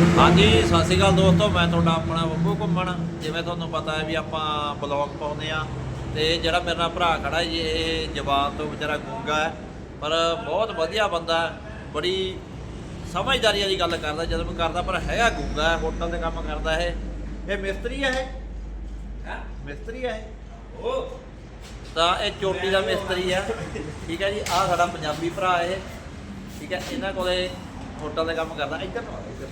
ਹਾਂਜੀ, ਸਤਿ ਸ਼੍ਰੀ ਅਕਾਲ ਦੋਸਤੋ, ਮੈਂ ਤੁਹਾਡਾ ਆਪਣਾ ਬੱਬੂ ਘੁੰਮਣ। ਜਿਵੇਂ ਤੁਹਾਨੂੰ ਪਤਾ ਹੈ ਵੀ ਆਪਾਂ ਬਲੌਗ ਪਾਉਂਦੇ ਆ ਤੇ ਜਿਹੜਾ ਮੇਰੇ ਨਾਲ ਭਰਾ ਖੜਾ ਜੀ, ਇਹ ਜਵਾਨ ਤੋਂ ਵਿਚਾਰਾ ਗੂੰਗਾ ਹੈ। ਪਰ ਬਹੁਤ ਵਧੀਆ ਬੰਦਾ ਬੜੀ ਸਮਝਦਾਰੀ ਵਾਲੀ ਗੱਲ ਕਰਦਾ, ਜਦੋਂ ਵੀ ਕਰਦਾ, ਪਰ ਹੈਗਾ ਗੂੰਗਾ ਹੋਟਲ ਤੇ ਕੰਮ ਕਰਦਾ ਇਹ। ਇਹ ਮਿਸਤਰੀ ਹੈ ਇਹ? ਹੈ? ਮਿਸਤਰੀ ਹੈ ਉਹ ਤਾਂ ਇਹ ਚੋਟੀ ਦਾ ਮਿਸਤਰੀ ਆ ਠੀਕ ਹੈ ਜੀ, ਆਹ ਸਾਡਾ ਪੰਜਾਬੀ ਭਰਾ ਇਹ। ਠੀਕ ਹੈ, ਇਹਨਾਂ ਕੋਲੇ ਹੋਟਲ ਦੇ ਕੰਮ ਕਰਦਾ। ਇੱਧਰ ਨੂੰ ਇੱਧਰ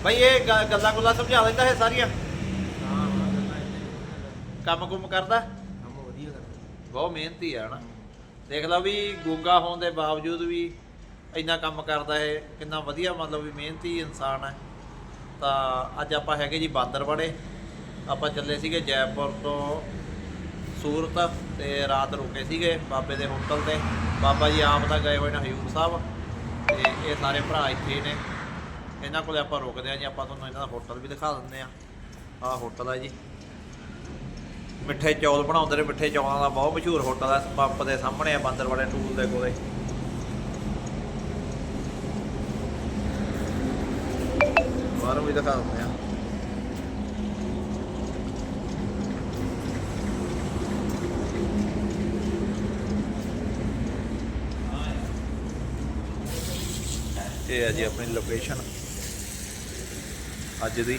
ਨੂੰ। ਬਈ ਇਹ ਗ- ਗੱਲਾਂ ਗੁੱਲਾਂ ਸਮਝਾ ਲੈਂਦਾ ਹੈ ਸਾਰੀਆਂ ਕੰਮ ਕੁਮ ਕਰਦਾ? ਬਹੁਤ ਮਿਹਨਤੀ ਆ ਹਨਾ। ਦੇਖ ਲਾ ਵੀ ਗੂੰਗਾ ਹੋਣ ਦੇ ਬਾਵਜੂਦ ਵੀ ਇੰਨਾ ਕੰਮ ਕਰਦਾ ਹੈ ਕਿੰਨਾ ਵਧੀਆ ਮਤਲਬ ਵੀ ਮਿਹਨਤੀ ਇਨਸਾਨ ਹੈ। ਤਾਂ ਅੱਜ ਆਪਾਂ ਹੈਗੇ ਜੀ ਬਾਂਦਰਵਾੜੇ। ਆਪਾਂ ਚੱਲੇ ਸੀਗੇ ਜੈਪੁਰ ਤੋਂ ਸੂਰਤ ਤੇ ਰਾਤ ਰੁਕੇ ਸੀਗੇ ਬਾਬੇ ਦੇ ਹੋਟਲ ਤੇ। ਬਾਬਾ ਜੀ ਆਪ ਤਾਂ ਗਏ ਹੋਏ ਨੇ ਹਯੂਰ ਸਾਹਿਬ ਤੇ ਇਹ ਸਾਰੇ ਭਰਾ ਇੱਥੇ ਨੇ। ਇਹਨਾਂ ਕੋਲੇ ਆਪਾਂ ਰੁਕਦੇ ਆ ਜੀ, ਆਪਾਂ ਤੁਹਾਨੂੰ ਇਹਨਾਂ ਦਾ ਹੋਟਲ ਵੀ ਦਿਖਾ ਦਿੰਦੇ ਆ ਆਹ ਹੋਟਲ ਆ ਜੀ। ਮਿੱਠੇ ਚੌਲ ਬਣਾਉਂਦੇ ਨੇ, ਮਿੱਠੇ ਚੌਲਾਂ ਦਾ ਬਹੁਤ ਮਸ਼ਹੂਰ ਹੋਟਲ ਆ। ਪੰਪ ਦੇ ਸਾਹਮਣੇ ਆ ਬਾਂਦਰਵਾੜੇ ਟੂਲ ਦੇ ਕੋਲੇ। ਬਾਹਰੋਂ ਵੀ ਦਿਖਾ ਦਿੰਦੇ ਆ ਇਹ ਹੈ ਜੀ ਆਪਣੀ ਲੋਕੇਸ਼ਨ ਅੱਜ ਦੀ।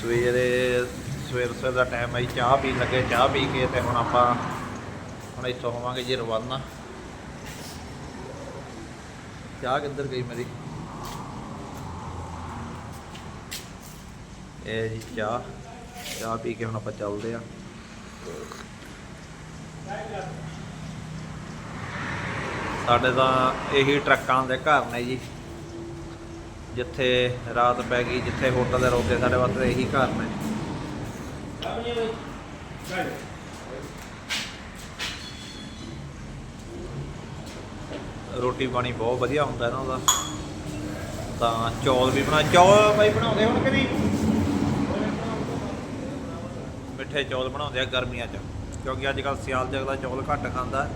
ਸਵੇਰੇ ਸਵੇਰ ਸਵੇਰ ਦਾ ਟਾਈਮ ਹੈ ਜੀ, ਚਾਹ ਪੀਣ ਲੱਗੇ ਚਾਹ ਪੀ ਕੇ ਤੇ ਹੁਣ ਆਪਾਂ ਹੁਣ ਇੱਥੋਂ ਹੋਵਾਂਗੇ ਜੀ ਰਵਾਨਾ। ਚਾਹ ਕਿੱਧਰ ਗਈ ਮੇਰੀ? ਇਹ ਜੀ ਚਾਹ ਚਾਹ ਪੀ ਕੇ ਹੁਣ ਆਪਾਂ ਚੱਲਦੇ ਆ। ਸਾਡੇ ਤਾਂ ਇਹੀ ਟਰੱਕਾਂ ਦੇ ਘਰ ਨੇ ਜੀ। ਜਿੱਥੇ ਰਾਤ ਪੈ ਗਈ, ਜਿੱਥੇ ਹੋਟਲ ਦੇ ਰੋਕੇ ਸਾਡੇ ਵਾਸਤੇ ਇਹੀ ਘਰ ਨੇ। ਰੋਟੀ ਪਾਣੀ ਬਹੁਤ ਵਧੀਆ ਹੁੰਦਾ ਇਹਨਾਂ ਦਾ ਤਾਂ ਚੌਲ ਵੀ ਬਣਾ, ਚੌਲ ਬਾਈ ਬਣਾਉਂਦੇ ਹੁਣ ਕਿ ਮਿੱਠੇ ਚੌਲ ਬਣਾਉਂਦੇ ਆ ਗਰਮੀਆਂ 'ਚ, ਕਿਉਂਕਿ ਅੱਜ ਕੱਲ ਸਿਆਲ 'ਚ ਅਗਲਾ ਚੌਲ ਘੱਟ ਖਾਂਦਾ।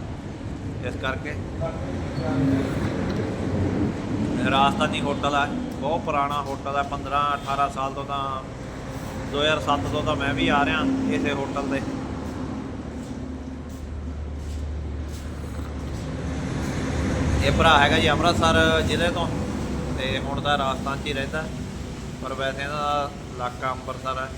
ਇਸ ਕਰਕੇ। ਰਾਜਸਥਾਨੀ ਹੋਟਲ ਹੈ ਬਹੁਤ ਪੁਰਾਣਾ ਹੋਟਲ ਹੈ 15 18 ਸਾਲ ਤੋਂ ਤਾਂ 2007 ਤੋਂ ਤਾਂ ਮੈਂ ਵੀ ਆ ਰਿਹਾ ਇਸੇ ਹੋਟਲ ਤੇ। ਇਹ ਭਰਾ ਹੈਗਾ ਜੀ ਅੰਮ੍ਰਿਤਸਰ ਜ਼ਿਲ੍ਹੇ ਤੋਂ, ਤੇ ਹੁਣ ਤਾਂ ਰਾਜਸਥਾਨ 'ਚ ਹੀ ਰਹਿੰਦਾ, ਪਰ ਵੈਸੇ ਇਹਨਾਂ ਦਾ ਇਲਾਕਾ ਅੰਮ੍ਰਿਤਸਰ ਹੈ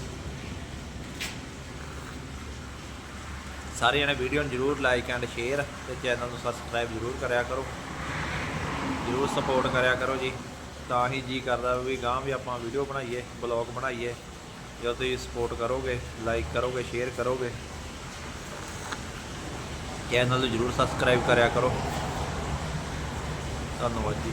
ਸਾਰੇ ਜਣੇ ਵੀਡੀਓ ਨੂੰ ਜਰੂਰ ਲਾਈਕ ਐਂਡ ਸ਼ੇਅਰ ਤੇ ਚੈਨਲ ਨੂੰ ਸਬਸਕ੍ਰਾਈਬ ਜਰੂਰ ਕਰਿਆ ਕਰੋ। ਜਰੂਰ ਸਪੋਰਟ ਕਰਿਆ ਕਰੋ ਜੀ। ਤਾਂ ਹੀ ਜੀ ਕਰਦਾ ਵੀ ਗਾਂ ਵੀ ਆਪਾਂ ਵੀਡੀਓ ਬਣਾਈਏ ਬਲੌਗ ਬਣਾਈਏ। ਜਦੋਂ ਤੁਸੀਂ ਸਪੋਰਟ ਕਰੋਗੇ ਲਾਈਕ ਕਰੋਗੇ ਸ਼ੇਅਰ ਕਰੋਗੇ ਚੈਨਲ ਨੂੰ ਜਰੂਰ ਸਬਸਕ੍ਰਾਈਬ ਕਰਿਆ ਕਰੋ। ਧੰਨਵਾਦ ਜੀ।